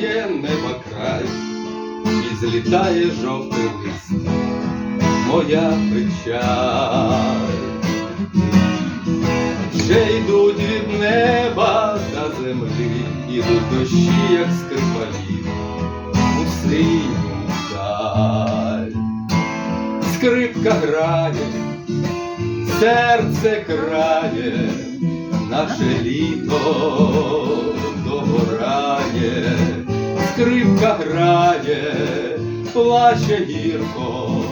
минає неба край, і злітає жовтий лист, моя печаль. Вже йдуть від неба до землі, ідуть дощі, як скрипалі, у синю даль. Скрипка грає, серце крає, наше літо догорає, скрипка грає, плаче гірко,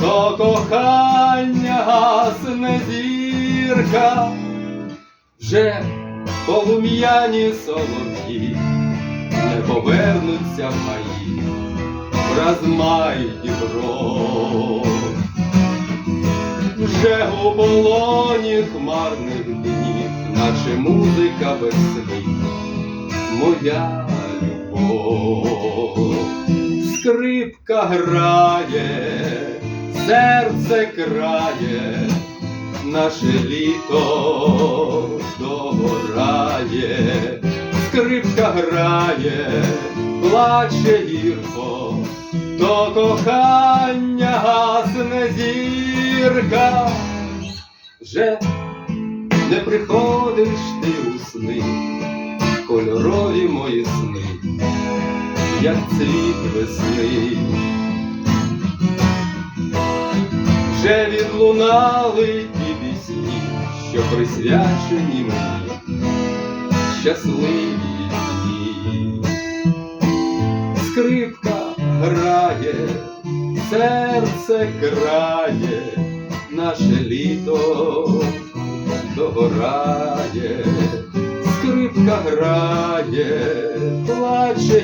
то кохання гасне зірка, вже полум'яні солов'ї не повернуться в маї, враз май. Вже у полоні хмарних днів, наче музика без слів, моя скрипка грає, серце крає, наше літо догорає, скрипка грає, плаче гірко, то кохання гасне зірка, вже не приходиш ти у сни, кольорові мої сни, як цвіт весни. Вже відлунали ті пісні, що присвячені мені, щасливі дні. Скрипка грає, серце крає, наше літо догорає, скрипка грає, плаче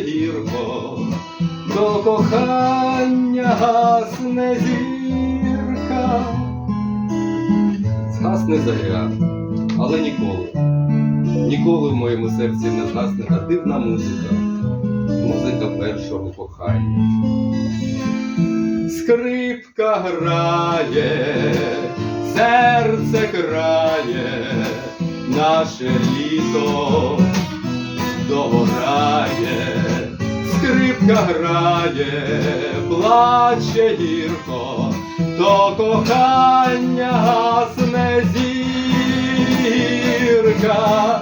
гірко, до кохання гасне зірка. Згасне заря, але ніколи, ніколи в моєму серці не згасне та дивна музика музика першого кохання. Скрипка грає, серце крає, наше літо догорає, скрипка грає, плаче гірко, то кохання гасне зірка.